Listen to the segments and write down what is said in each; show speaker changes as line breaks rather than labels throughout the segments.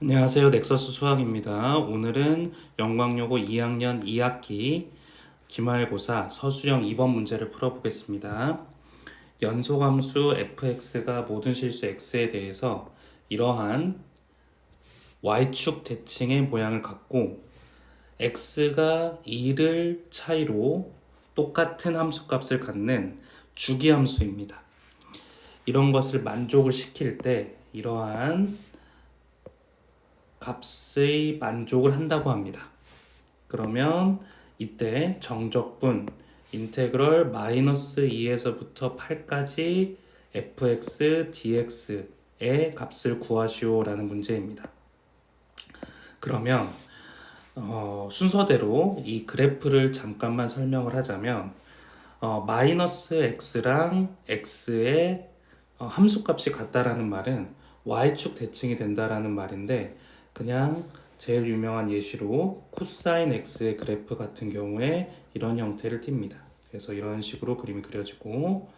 안녕하세요. 넥서스 수학입니다. 오늘은 영광여고 2학년 2학기 기말고사 서술형 2번 문제를 풀어보겠습니다. 연소함수 fx가 모든 실수 x에 대해서 이러한 y축 대칭의 모양을 갖고 x가 2를 차이로 똑같은 함수값을 갖는 주기함수입니다. 이런 것을 만족을 시킬 때 이러한 값의 만족을 한다고 합니다. 그러면 이때 정적분 인테그럴 마이너스 2에서부터 8까지 fx dx의 값을 구하시오라는 문제입니다. 그러면 어, 순서대로 이 그래프를 잠깐만 설명을 하자면 어, 마이너스 x랑 x의 어, 함수값이 같다라는 말은 y축 대칭이 된다라는 말인데 그냥 제일 유명한 예시로 코사인 x의 그래프 같은 경우에 이런 형태를 띱니다. 그래서 이런 식으로 그림이 그려지고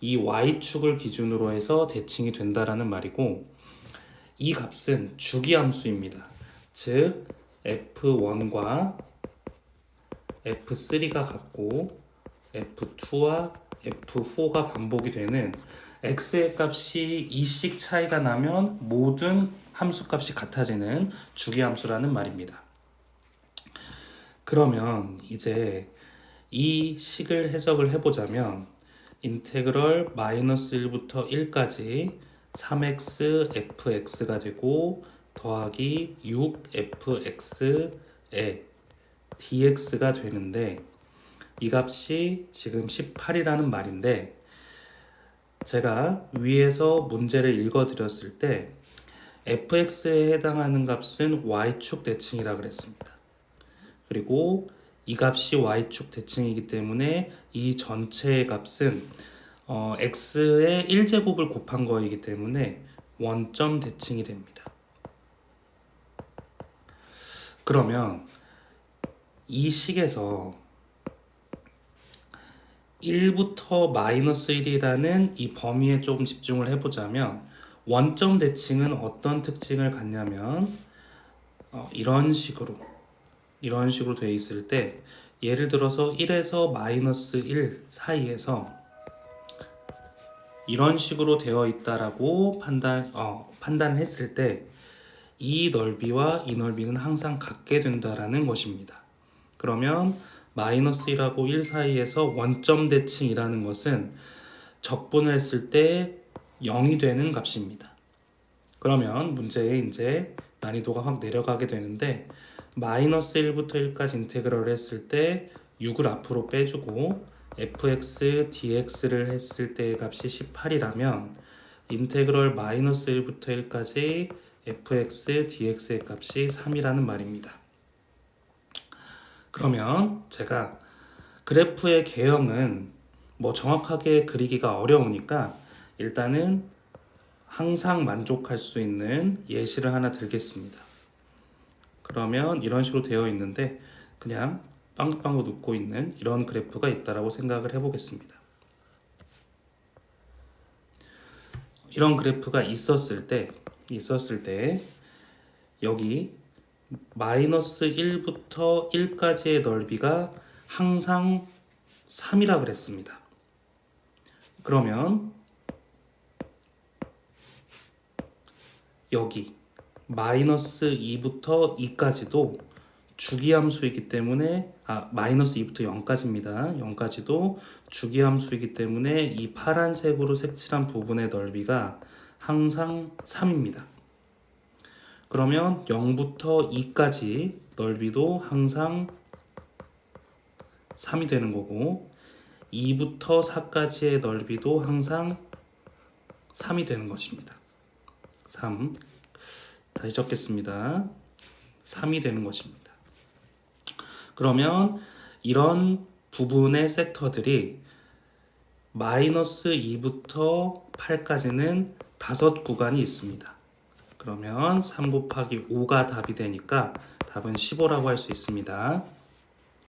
이 y축을 기준으로 해서 대칭이 된다라는 말이고 이 값은 주기 함수입니다. 즉 f1과 f3가 같고 f2와 f4가 반복이 되는 x의 값이 2씩 차이가 나면 모든 함수값이 같아지는 주기함수라는 말입니다. 그러면 이제 이 식을 해석을 해보자면 인테그럴 마이너스 1부터 1까지 3x fx가 되고 더하기 6fx에 dx가 되는데 이 값이 지금 18이라는 말인데 제가 위에서 문제를 읽어드렸을 때 fx에 해당하는 값은 y축 대칭이라 그랬습니다. 그리고 이 값이 y축 대칭이기 때문에 이 전체의 값은 어, x의 1제곱을 곱한 거이기 때문에 원점 대칭이 됩니다. 그러면 이 식에서 1부터 마이너스 1이라는 이 범위에 조금 집중을 해보자면 원점 대칭은 어떤 특징을 갖냐면 어, 이런 식으로 이런 식으로 되어 있을 때 예를 들어서 1에서 마이너스 1 사이에서 이런 식으로 되어 있다라고 판단 어, 판단했을 때 이 넓이와 이 넓이는 항상 같게 된다라는 것입니다. 그러면 마이너스 1하고 1 사이에서 원점 대칭이라는 것은 적분을 했을 때 0이 되는 값입니다. 그러면 문제에 이제 난이도가 확 내려가게 되는데 마이너스 1부터 1까지 인테그럴을 했을 때 6을 앞으로 빼주고 fx dx를 했을 때의 값이 18이라면 인테그럴 마이너스 1부터 1까지 fx dx의 값이 3이라는 말입니다. 그러면 제가 그래프의 개형은 뭐 정확하게 그리기가 어려우니까 일단은 항상 만족할 수 있는 예시를 하나 들겠습니다. 그러면 이런 식으로 되어 있는데 그냥 빵긋빵긋 웃고 있는 이런 그래프가 있다라고 생각을 해보겠습니다. 이런 그래프가 있었을 때 있었을 때 여기 마이너스 1부터 1까지의 넓이가 항상 3이라 그랬습니다. 그러면 여기 마이너스 2부터 2까지도 주기함수이기 때문에 아 마이너스 2부터 0까지입니다. 0까지도 주기함수이기 때문에 이 파란색으로 색칠한 부분의 넓이가 항상 3입니다. 그러면 0부터 2까지 넓이도 항상 3이 되는 거고 2부터 4까지의 넓이도 항상 3이 되는 것입니다. 3 다시 적겠습니다. 3이 되는 것입니다. 그러면 이런 부분의 섹터들이 마이너스 2부터 8까지는 다섯 구간이 있습니다. 그러면 3 곱하기 5가 답이 되니까 답은 15라고 할 수 있습니다.